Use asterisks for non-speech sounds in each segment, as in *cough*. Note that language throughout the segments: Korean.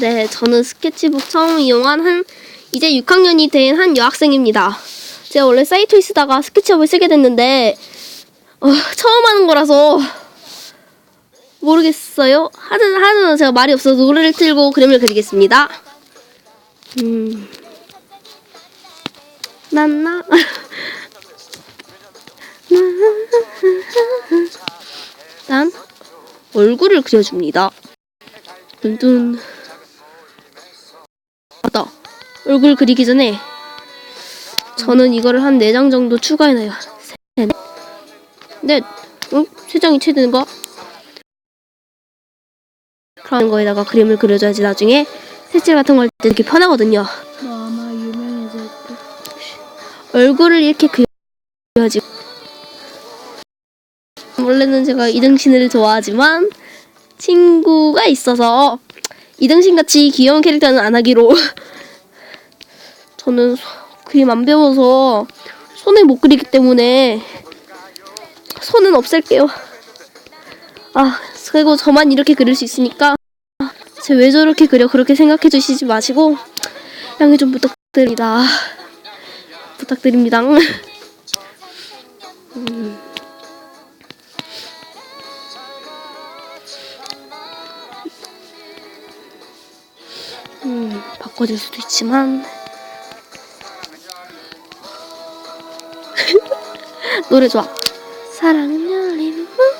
네, 저는 스케치북 처음 이용한 한 이제 6학년이 된 한 여학생입니다. 제가 원래 사이트에 쓰다가 스케치북을 쓰게 됐는데 어, 처음 하는 거라서 모르겠어요. 하든 하든 제가 말이 없어서 노래를 틀고 그림을 그리겠습니다. 음, 난나 *laughs* 난 얼굴을 그려줍니다. 뚠뚠. 얼굴 그리기 전에 저는 이거를 한 4장 정도 추가해놔요. 셋, 넷, 응? 세 장이 최대인가? 그런 거에다가 그림을 그려줘야지 나중에 색칠 같은 거할때 이렇게 편하거든요. 너 아마 유명해질 듯. 얼굴을 이렇게 그려야지. 원래는 제가 이등신을 좋아하지만 친구가 있어서 이등신 같이 귀여운 캐릭터는 안 하기로. 저는 소- 그림 안 배워서 손을 못 그리기 때문에 손은 없앨게요. 아 그리고 저만 이렇게 그릴 수 있으니까 제 왜 저렇게 그려 그렇게 생각해 주시지 마시고 양해 좀 부탁드립니다. 부탁드립니다. 음. 음, 바꿔줄 수도 있지만 노래 좋아. 사랑은 열리는 문.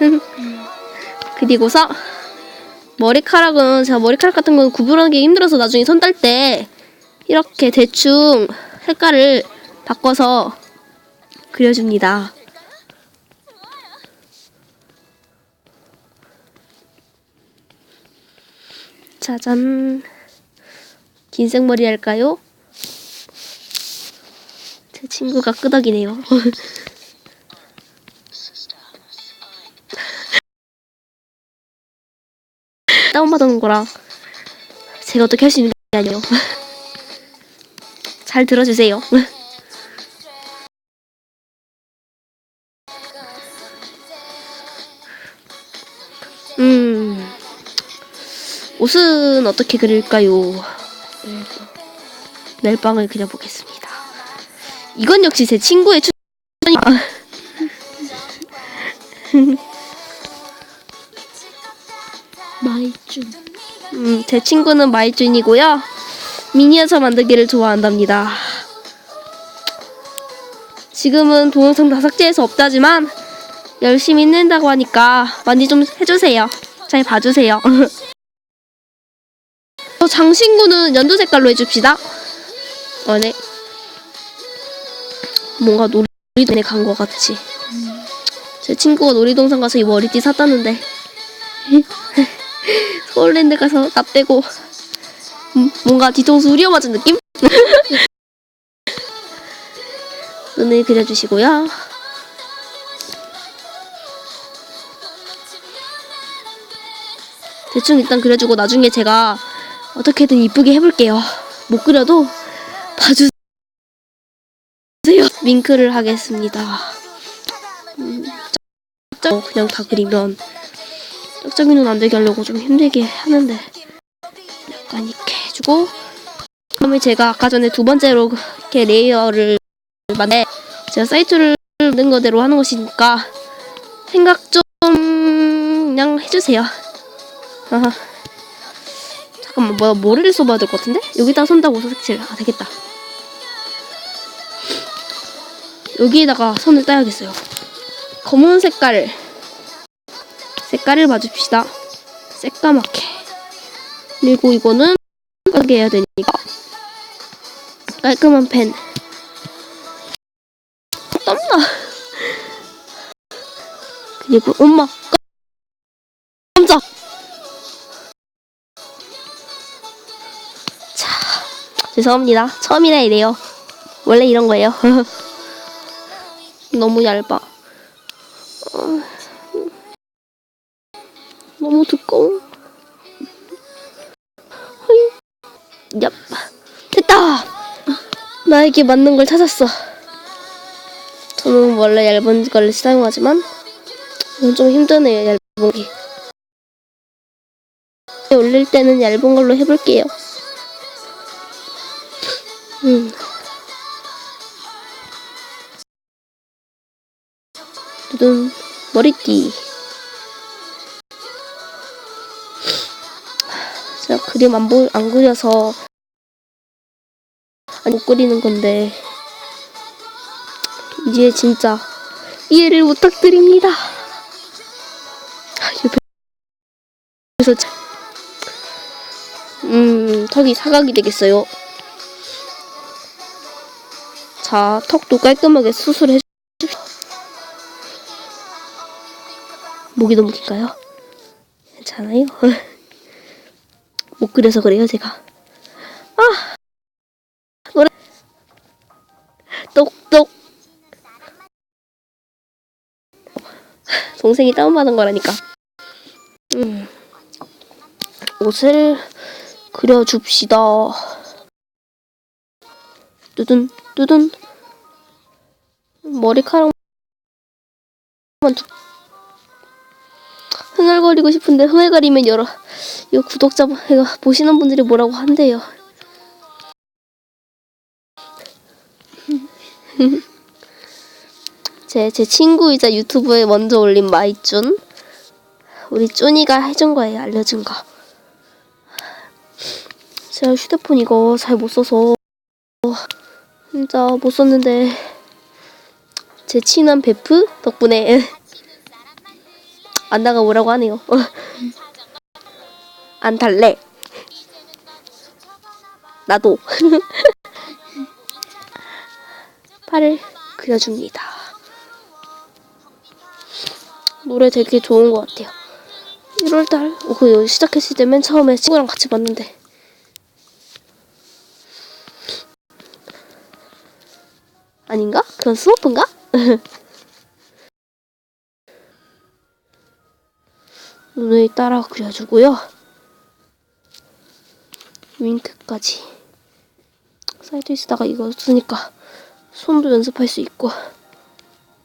*laughs* 그리고서 머리카락은 제가 머리카락 같은 건 구분하기 힘들어서 나중에 손 딸 때 이렇게 대충 색깔을 바꿔서 그려줍니다. 짜잔. 긴 생머리 할까요? 제 친구가 끄덕이네요. *laughs* 다운받은 거라 제가 어떻게 할 수 있는 게 아니에요. *laughs* 잘 들어주세요. *laughs* 음, 옷은 어떻게 그릴까요? 멜빵을 그려보겠습니다. 이건 역시 제 친구의 추천이야. *laughs* 마이쮸. 음, 제 친구는 마이준이고요. 미니어처 만들기를 좋아한답니다. 지금은 동영상 다 삭제해서 없다지만 열심히 낸다고 하니까 많이 좀 해주세요. 잘 봐주세요. *laughs* 어, 장신구는 연두 색깔로 해줍시다. 어, 네. 뭔가 놀이동산에 간 것 같이. 제 친구가 놀이동산 가서 이 머리띠 샀다는데. *laughs* 서울랜드 가서 나 빼고 음, 뭔가 뒤통수 후려 맞은 느낌? *laughs* 눈을 그려주시고요. 대충 일단 그려주고 나중에 제가 어떻게든 이쁘게 해볼게요. 못 그려도 봐주세요. 윙크를 하겠습니다. 음, 그냥 다 그리면 짝짝이 눈 안 되게 하려고 좀 힘들게 하는데 약간 이렇게 해주고 그다음에 제가 아까 전에 두 번째로 이렇게 레이어를 만데 제가 사이트를 만든 거대로 하는 것이니까 생각 좀 그냥 해주세요. 아하. *laughs* 잠깐만 뭐 모래를 써봐야 될 것 같은데 여기다 손다고 색칠 아 되겠다. 여기에다가 손을 따야겠어요. 검은 색깔 색깔을 봐줍시다. 새까맣게. 그리고 이거는 깔게 해야 되니까 깔끔한 펜. 땀나. 그리고 엄마 죄송합니다. 처음이라 이래요. 원래 이런 거예요. *laughs* 너무 얇아. 어. 너무 두꺼워. 얍. 됐다! 나에게 맞는 걸 찾았어. 저는 원래 얇은 걸 사용하지만 좀 힘드네요 얇은 게 올릴 때는 얇은 걸로 해볼게요 음. 두둔 머리띠 제가 그림 안, 보, 안 그려서 못 그리는 건데 이제 진짜 이해를 부탁드립니다. 그래서 자- 음 턱이 사각이 되겠어요. 자 턱도 깔끔하게 수술해. 목이 너무 길까요? 괜찮아요. *laughs* 못 그려서 그래요 제가. 아 노래 똑똑 동생이 다운받은 거라니까. 음. 옷을 그려줍시다. 뚜둔, 뚜둔. 머리카락만 두... 흥얼거리고 싶은데 흥얼거리면 여러 이거 구독자 이거 보시는 분들이 뭐라고 한대요. *laughs* 제, 제 친구이자 유튜브에 먼저 올린 마이쭌. 우리 쭈니가 해준 거예요. 알려준 거. 제가 휴대폰 이거 잘 못 써서 진짜 못 썼는데 제 친한 베프 덕분에 *laughs* 안 나가 뭐라고 하네요. *laughs* 안 탈래. 나도. *laughs* 팔을 그려줍니다. 노래 되게 좋은 것 같아요. 1월달, 어, 그 시작했을 때 맨 처음에 친구랑 같이 봤는데. 아닌가? 그건 스머프인가? *laughs* 눈을 따라 그려주고요. 윙크까지. 사이드 있다가 이거 쓰니까 손도 연습할 수 있고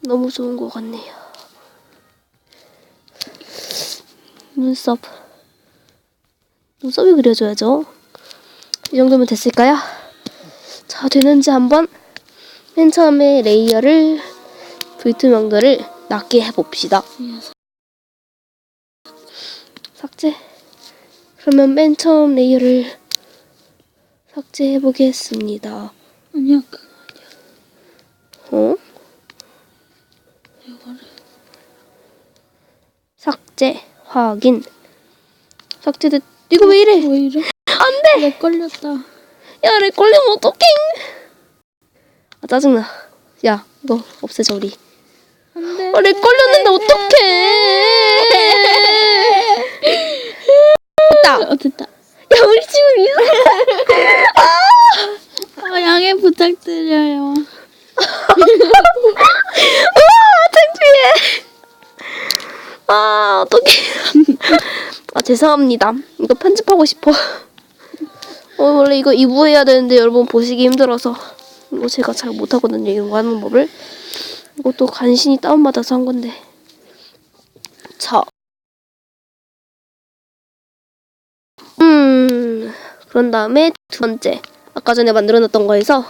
너무 좋은 것 같네요. 눈썹. 눈썹이 그려줘야죠. 이 정도면 됐을까요? 자, 되는지 한번 맨 처음에 레이어를 불투명도를 낮게 해봅시다. 삭제. 그러면 맨 처음 레이어를 삭제해 보겠습니다. 아니야 그 어? 이거를 삭제 확인. 삭제됐. 이거 왜 이래? 왜 이래? 안돼. 내 걸렸다. 야, 내 걸리면 어떡해? 아 짜증나. 야, 이거 없애자 우리. 안돼. 아, 렉 걸렸는데 어떡해? 됐다. 어 됐다. 야, 우리 지금 이상. 아 양해 부탁드려요. 창피해. 아, 어떡해. 아, 죄송합니다. 이거 편집하고 싶어. 어, 원래 이거 2부 해야 되는데 여러분 보시기 힘들어서 이거 제가 잘 못하거든요. 이런 거 하는 법을. 이것도 간신히 다운받아서 한 건데. 자. 음, 그런 다음에 두 번째. 아까 전에 만들어놨던 거에서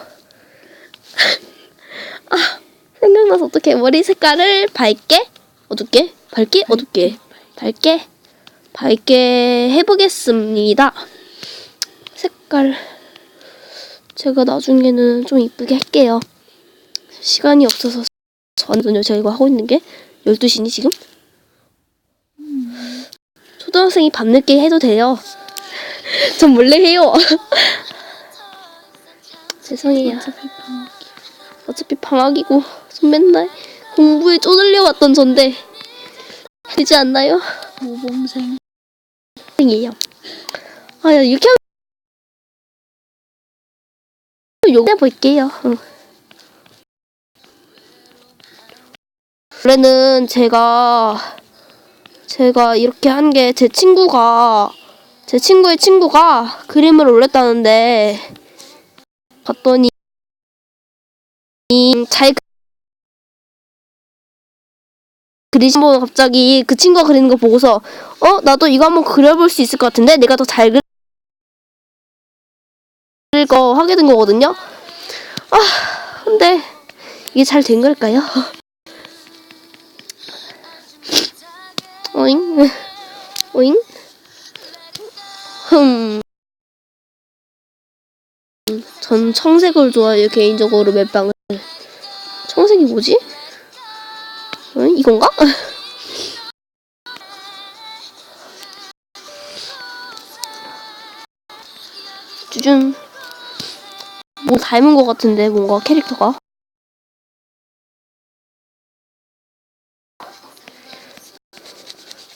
*laughs* 생각나서 어떻게 머리 색깔을 밝게 어둡게 밝게 어둡게 밝게 밝게 해보겠습니다. 색깔 제가 나중에는 좀 이쁘게 할게요. 시간이 없어서 저는요 제가 이거 하고 있는 게 12시니 지금? 초등학생이 밤늦게 해도 돼요. *laughs* 전 몰래 해요. *laughs* 죄송해요. 어차피 방학. 어차피 방학이고 전 맨날 공부에 쪼들려 왔던 전데 되지 않나요? 모범생. 이에요. 아 야 이렇게 하면 욕해 볼게요. 응. 원래는 제가 제가 이렇게 한 게 제 친구가 제 친구의 친구가 그림을 올렸다는데 봤더니 잘 그리신 분 갑자기 그 친구가 그리는 거 보고서 어 나도 이거 한번 그려볼 수 있을 것 같은데 내가 더 잘 그 릴거 하게 된 거거든요. 아 근데 이게 잘 된 걸까요? 오잉 오잉 흠. 전 청색을 좋아해요 개인적으로 멜빵을. 청색이 뭐지? 어, 이건가? *laughs* 뭐 닮은 것 같은데 뭔가 캐릭터가?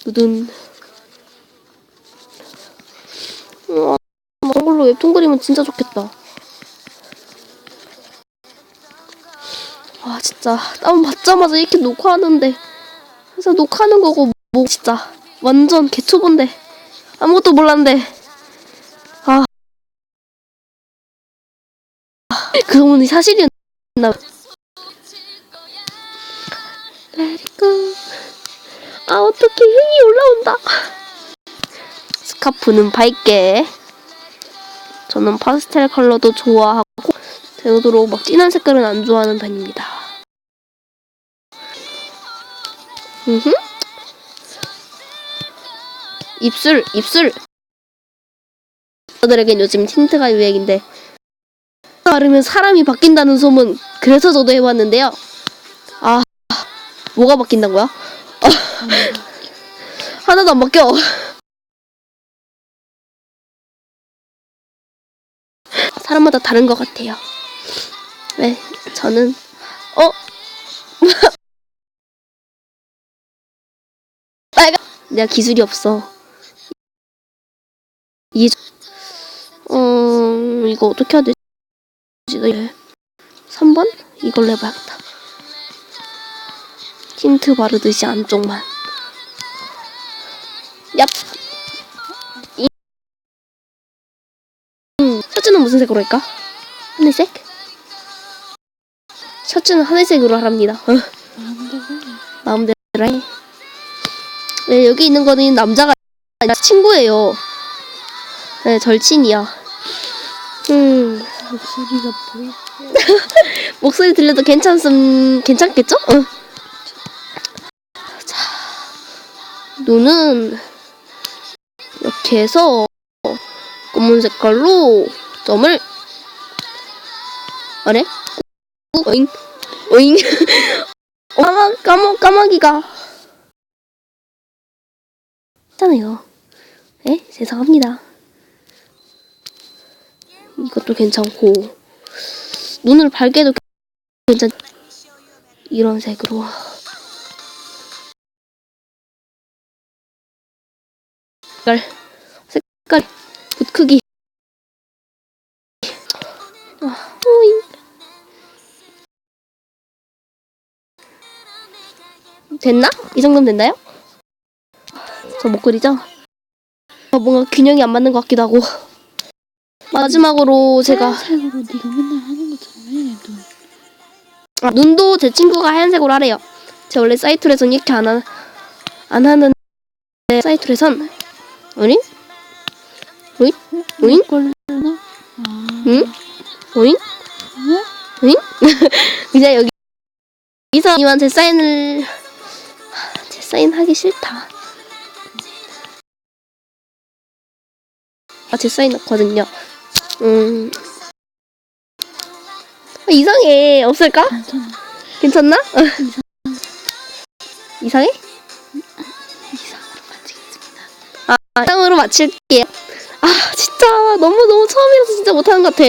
누든. 우와 이런 걸로 웹툰 그리면 진짜 좋겠다. 아 진짜. 다운 받자마자 이렇게 녹화하는데. 그래서 녹화하는 거고 뭐 진짜. 완전 개초본데. 아무것도 몰랐는데 그 소문이 사실이었나. 아 어떻게 흥이 올라온다 스카프는 밝게 저는 파스텔 컬러도 좋아하고 되도록 막 진한 색깔은 안 좋아하는 편입니다. 음흠. 입술, 입술. 저들에겐 요즘 틴트가 유행인데 바르면 사람이 바뀐다는 소문. 그래서 저도 해봤는데요. 아, 뭐가 바뀐다고요? 아, *laughs* 하나도 안 바뀌어. 사람마다 다른 것 같아요. 네, 저는 어 *laughs* 빨간 내가 기술이 없어. 이 어, 이거 어떻게 해야 되지? 네. 3번? 이걸로 해봐야겠다. 틴트 바르듯이 안쪽만. 얍! 이, 음, 셔츠는 무슨 색으로 할까? 하늘색? 셔츠는 하늘색으로 하랍니다. 어, 마음대로 해. 네, 여기 있는 거는 남자가 친구예요. 네, 절친이야. 음, 목소리가 보여. *laughs* 목소리 들려도 괜찮음, 괜찮겠죠? 어. 자, 눈은 이렇게 해서 검은 색깔로 점을 아래 오잉 오잉 *laughs* 어, 까마 까마 까마귀가 있잖아요. 네 죄송합니다. 이것도 괜찮고 눈을 밝게도 괜찮 이런 색으로 색깔 색깔 붓 크기 아. 됐나? 이 정도면 됐나요? 저 목걸이죠? 아, 뭔가 균형이 안 맞는 것 같기도 하고 마지막으로 제가 색으로 네가 맨날 하는 것처럼 해. 눈. 아, 눈도 제 친구가 하얀색으로 하래요. 제가 원래 사이트에선 이렇게 안, 하, 안 하는데 사이트에선 어잉? 오잉? 오잉? 걸려나? 아. 응? 오잉? 응? 오잉? 그냥 여기 이사님한 제 사인을 제 사인 하기 싫다. 아, 제 사인 넣거든요. 음. 아, 이상해. 없을까? 괜찮아. 괜찮나? 이상해? 이상으로 마치겠습니다. 아, 이상으로 마칠게요. 아, 진짜 너무너무 처음이라서 진짜 못하는 것 같아.